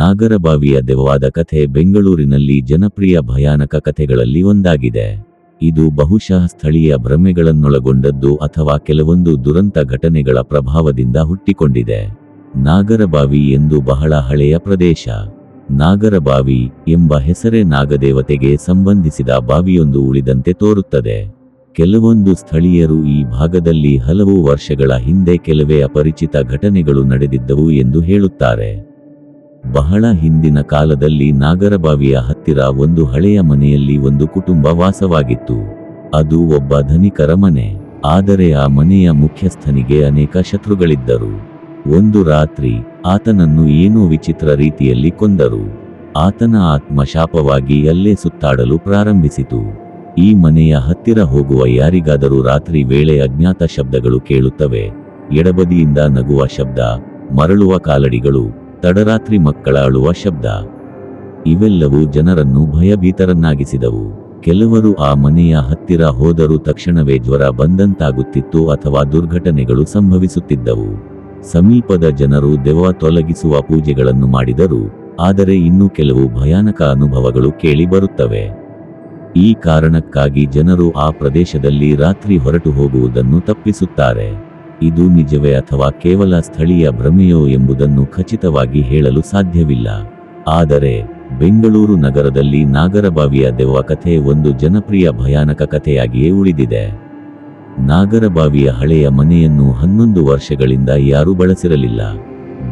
ನಾಗರಬಾವಿಯ ದೆವ್ವಾದ ಕಥೆ ಬೆಂಗಳೂರಿನಲ್ಲಿ ಜನಪ್ರಿಯ ಭಯಾನಕ ಕಥೆಗಳಲ್ಲಿ ಒಂದಾಗಿದೆ. ಇದು ಬಹುಶಃ ಸ್ಥಳೀಯ ಭ್ರಮೆಗಳನ್ನೊಳಗೊಂಡದ್ದು ಅಥವಾ ಕೆಲವೊಂದು ದುರಂತ ಘಟನೆಗಳ ಪ್ರಭಾವದಿಂದ ಹುಟ್ಟಿಕೊಂಡಿದೆ. ನಾಗರಬಾವಿ ಎಂದು ಬಹಳ ಹಳೆಯ ಪ್ರದೇಶ. ನಾಗರಬಾವಿ ಎಂಬ ಹೆಸರೇ ನಾಗದೇವತೆಗೆ ಸಂಬಂಧಿಸಿದ ಬಾವಿಯೊಂದು ಉಳಿದಂತೆ ತೋರುತ್ತದೆ. ಕೆಲವೊಂದು ಸ್ಥಳೀಯರು ಈ ಭಾಗದಲ್ಲಿ ಹಲವು ವರ್ಷಗಳ ಹಿಂದೆ ಕೆಲವೇ ಅಪರಿಚಿತ ಘಟನೆಗಳು ನಡೆದಿದ್ದವು ಎಂದು ಹೇಳುತ್ತಾರೆ. ಬಹಳ ಹಿಂದಿನ ಕಾಲದಲ್ಲಿ ನಾಗರಬಾವಿಯ ಹತ್ತಿರ ಒಂದು ಹಳೆಯ ಮನೆಯಲ್ಲಿ ಒಂದು ಕುಟುಂಬ ವಾಸವಾಗಿತ್ತು. ಅದು ಒಬ್ಬ ಧನಿಕರ ಮನೆ. ಆದರೆ ಆ ಮನೆಯ ಮುಖ್ಯಸ್ಥನಿಗೆ ಅನೇಕ ಶತ್ರುಗಳಿದ್ದರು. ಒಂದು ರಾತ್ರಿ, ಆತನನ್ನು ಏನೋ ವಿಚಿತ್ರ ರೀತಿಯಲ್ಲಿ ಕೊಂದರು. ಆತನ ಆತ್ಮ ಶಾಪವಾಗಿ ಅಲ್ಲೇ ಸುತ್ತಾಡಲು ಪ್ರಾರಂಭಿಸಿತು. ಈ ಮನೆಯ ಹತ್ತಿರ ಹೋಗುವ ಯಾರಿಗಾದರೂ ರಾತ್ರಿ ವೇಳೆ ಅಜ್ಞಾತ ಶಬ್ದಗಳು ಕೇಳುತ್ತವೆ. ಎಡಬದಿಯಿಂದ ನಗುವ ಶಬ್ದ, ಮರಳುವ ಕಾಲಡಿಗಳು ತಡರಾತ್ರಿ ಮಕ್ಕಳ ಅಳುವ ಶಬ್ದ. ಇವೆಲ್ಲವೂ ಜನರನ್ನು ಭಯಭೀತರನ್ನಾಗಿಸಿದವು. ಕೆಲವರು ಆ ಮನೆಯ ಹತ್ತಿರ ಹೋದರೂ ತಕ್ಷಣವೇ ಜ್ವರ ಬಂದಂತಾಗುತ್ತಿತ್ತು ಅಥವಾ ದುರ್ಘಟನೆಗಳು ಸಂಭವಿಸುತ್ತಿದ್ದವು. ಸಮೀಪದ ಜನರು ದೆವ್ವ ತೊಲಗಿಸುವ ಪೂಜೆಗಳನ್ನು ಮಾಡಿದರು, ಆದರೆ ಇನ್ನೂ ಕೆಲವು ಭಯಾನಕ ಅನುಭವಗಳು ಕೇಳಿ ಬರುತ್ತವೆ. ಈ ಕಾರಣಕ್ಕಾಗಿ ಜನರು ಆ ಪ್ರದೇಶದಲ್ಲಿ ರಾತ್ರಿ ಹೊರಟು ಹೋಗುವುದನ್ನು ತಪ್ಪಿಸುತ್ತಾರೆ. ಇದು ನಿಜವೇ ಅಥವಾ ಕೇವಲ ಸ್ಥಳೀಯ ಭ್ರಮೆಯೋ ಎಂಬುದನ್ನು ಖಚಿತವಾಗಿ ಹೇಳಲು ಸಾಧ್ಯವಿಲ್ಲ. ಆದರೆ, ಬೆಂಗಳೂರು ನಗರದಲ್ಲಿ ನಾಗರಬಾವಿಯ ದೆವ್ವ ಕಥೆ ಒಂದು ಜನಪ್ರಿಯ ಭಯಾನಕ ಕಥೆಯಾಗಿಯೇ ಉಳಿದಿದೆ. ನಾಗರಬಾವಿಯ ಹಳೆಯ ಮನೆಯನ್ನು ಹನ್ನೊಂದು ವರ್ಷಗಳಿಂದ ಯಾರೂ ಬಳಸಿರಲಿಲ್ಲ.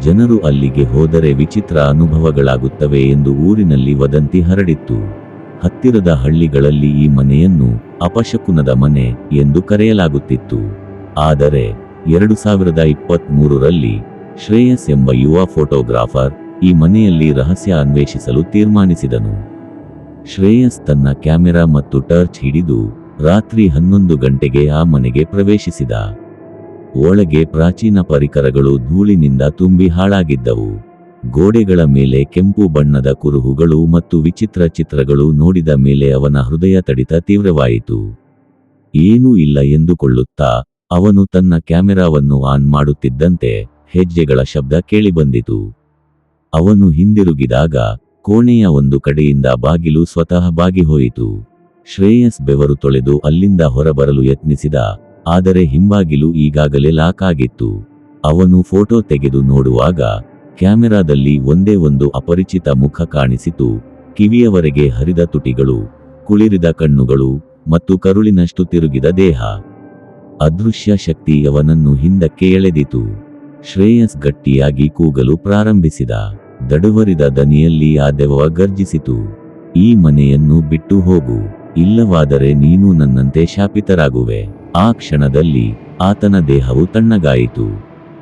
ಜನರು ಅಲ್ಲಿಗೆ ಹೋದರೆ ವಿಚಿತ್ರ ಅನುಭವಗಳಾಗುತ್ತವೆ ಎಂದು ಊರಿನಲ್ಲಿ ವದಂತಿ ಹರಡಿತ್ತು. ಹತ್ತಿರದ ಹಳ್ಳಿಗಳಲ್ಲಿ ಈ ಮನೆಯನ್ನು ಅಪಶಕುನದ ಮನೆ ಎಂದು ಕರೆಯಲಾಗುತ್ತಿತ್ತು. ಆದರೆ ಎರಡು ಸಾವಿರದ ಇಪ್ಪತ್ತ್ ಮೂರರಲ್ಲಿ ಶ್ರೇಯಸ್ ಎಂಬ ಯುವ ಫೋಟೋಗ್ರಾಫರ್ ಈ ಮನೆಯಲ್ಲಿ ರಹಸ್ಯ ಅನ್ವೇಷಿಸಲು ತೀರ್ಮಾನಿಸಿದನು. ಶ್ರೇಯಸ್ ತನ್ನ ಕ್ಯಾಮೆರಾ ಮತ್ತು ಟರ್ಚ್ ಹಿಡಿದು ರಾತ್ರಿ ಹನ್ನೊಂದು ಗಂಟೆಗೆ ಆ ಮನೆಗೆ ಪ್ರವೇಶಿಸಿದ. ಒಳಗೆ ಪ್ರಾಚೀನ ಪರಿಕರಗಳು ಧೂಳಿನಿಂದ ತುಂಬಿ ಹಾಳಾಗಿದ್ದವು. ಗೋಡೆಗಳ ಮೇಲೆ ಕೆಂಪು ಬಣ್ಣದ ಕುರುಹುಗಳು ಮತ್ತು ವಿಚಿತ್ರ ಚಿತ್ರಗಳು ನೋಡಿದ ಮೇಲೆ ಅವನ ಹೃದಯ ತಡಿತ ತೀವ್ರವಾಯಿತು. ಏನೂ ಇಲ್ಲ ಎಂದುಕೊಳ್ಳುತ್ತಾ ಅವನು ತನ್ನ ಕ್ಯಾಮೆರಾವನ್ನು ಆನ್ ಮಾಡುತ್ತಿದ್ದಂತೆ ಹೆಜ್ಜೆಗಳ ಶಬ್ದ ಕೇಳಿಬಂದಿತು. ಅವನು ಹಿಂದಿರುಗಿದಾಗ ಕೋಣೆಯ ಒಂದು ಕಡೆಯಿಂದ ಬಾಗಿಲು ಸ್ವತಃ ಬಾಗಿಹೋಯಿತು. ಶ್ರೇಯಸ್ ಬೆವರು ತೊಳೆದು ಅಲ್ಲಿಂದ ಹೊರಬರಲು ಯತ್ನಿಸಿದ, ಆದರೆ ಹಿಂಬಾಗಿಲು ಈಗಾಗಲೇ ಲಾಕ್ ಆಗಿತ್ತು. ಅವನು ಫೋಟೋ ತೆಗೆದು ನೋಡುವಾಗ ಕ್ಯಾಮೆರಾದಲ್ಲಿ ಒಂದೇ ಒಂದು ಅಪರಿಚಿತ ಮುಖ ಕಾಣಿಸಿತು. ಕಿವಿಯವರೆಗೆ ಹರಿದ ತುಟಿಗಳು, ಕುಳಿರಿದ ಕಣ್ಣುಗಳು ಮತ್ತು ಕರುಳಿನಷ್ಟು ತಿರುಗಿದ ದೇಹ. ಅದೃಶ್ಯ ಶಕ್ತಿ ಅವನನ್ನು ಹಿಂದಕ್ಕೆ ಎಳೆದಿತು. ಶ್ರೇಯಸ್ ಗಟ್ಟಿಯಾಗಿ ಕೂಗಲು ಪ್ರಾರಂಭಿಸಿದ. ದಡುವರಿದ ದನಿಯಲ್ಲಿ ಆ ದೆವ್ವ ಗರ್ಜಿಸಿತು. ಈ ಮನೆಯನ್ನು ಬಿಟ್ಟು ಹೋಗು. ಇಲ್ಲವಾದರೆ ನೀನು ನನ್ನಂತೆ ಶಾಪಿತರಾಗುವೆ. ಆ ಕ್ಷಣದಲ್ಲಿ ಆತನ ದೇಹವು ತಣ್ಣಗಾಯಿತು.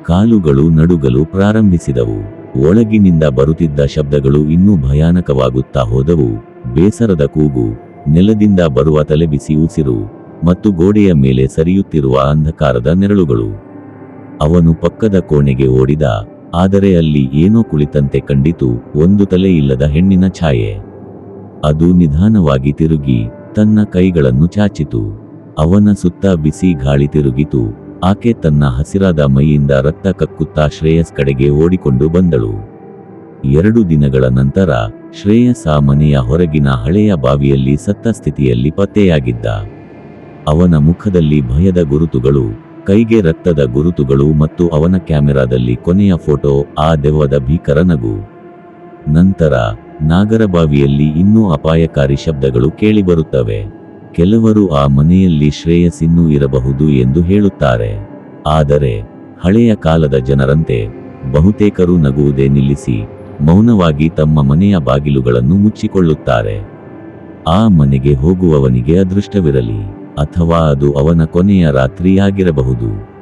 ಕಾಲುಗಳು ನಡುಗಲು ಪ್ರಾರಂಭಿಸಿದವು. ಒಳಗಿನಿಂದ ಬರುತ್ತಿದ್ದ ಶಬ್ದಗಳು ಇನ್ನೂ ಭಯಾನಕವಾಗುತ್ತಾ ಹೋದವು. ಬೇಸರದ ಕೂಗು, ನೆಲದಿಂದ ಬರುವ ತಲೆಬಿಸಿ ಉಸಿರು ಮತ್ತು ಗೋಡೆಯ ಮೇಲೆ ಸರಿಯುತ್ತಿರುವ ಅಂಧಕಾರದ ನೆರಳುಗಳು. ಅವನು ಪಕ್ಕದ ಕೋಣೆಗೆ ಓಡಿದ, ಆದರೆ ಅಲ್ಲಿ ಏನೋ ಕುಳಿತಂತೆ ಕಂಡಿತು, ಒಂದು ತಲೆ ಇಲ್ಲದ ಹೆಣ್ಣಿನ ಛಾಯೆ. ಅದು ನಿಧಾನವಾಗಿ ತಿರುಗಿ, ತನ್ನ ಕೈಗಳನ್ನು ಚಾಚಿತು. ಅವನ ಸುತ್ತ ಬಿಸಿ ಗಾಳಿ ತಿರುಗಿತು, ಆಕೆ ತನ್ನ ಹಸಿರಾದ ಮೈಯಿಂದ ರಕ್ತ ಕಕ್ಕುತ್ತಾ ಶ್ರೇಯಸ್ ಕಡೆಗೆ ಓಡಿಕೊಂಡು ಬಂದಳು. ಎರಡು ದಿನಗಳ ನಂತರ, ಶ್ರೇಯಸ್ ಆ ಮನೆಯ ಹೊರಗಿನ ಹಳೆಯ ಬಾವಿಯಲ್ಲಿ ಸತ್ತ ಸ್ಥಿತಿಯಲ್ಲಿ ಪತ್ತೆಯಾಗಿದ್ದ. ಅವನ ಮುಖದಲ್ಲಿ ಭಯದ ಗುರುತುಗಳು, ಕೈಗೆ ರಕ್ತದ ಗುರುತುಗಳು ಮತ್ತು ಅವನ ಕ್ಯಾಮೆರಾದಲ್ಲಿ ಕೊನೆಯ ಫೋಟೋ, ಆ ದೆವ್ವದ ಭೀಕರ ನಗು. ನಂತರ, ನಾಗರಬಾವಿಯಲ್ಲಿ ಇನ್ನೂ ಅಪಾಯಕಾರಿ ಶಬ್ದಗಳು ಕೇಳಿಬರುತ್ತವೆ. ಕೆಲವರು ಆ ಮನೆಯಲ್ಲಿ ಶ್ರೇಯಸ್ಸಿನ್ನೂ ಇರಬಹುದು ಎಂದು ಹೇಳುತ್ತಾರೆ. ಆದರೆ, ಹಳೆಯ ಕಾಲದ ಜನರಂತೆ, ಬಹುತೇಕರು ನಗುವುದೇ ನಿಲ್ಲಿಸಿ, ಮೌನವಾಗಿ ತಮ್ಮ ಮನೆಯ ಬಾಗಿಲುಗಳನ್ನು ಮುಚ್ಚಿಕೊಳ್ಳುತ್ತಾರೆ. ಆ ಮನೆಗೆ ಹೋಗುವವನಿಗೆ ಅದೃಷ್ಟವಿರಲಿ. ಅಥವಾ ಅದು ಅವನ ಕೊನೆಯ ರಾತ್ರಿಯಾಗಿರಬಹುದು.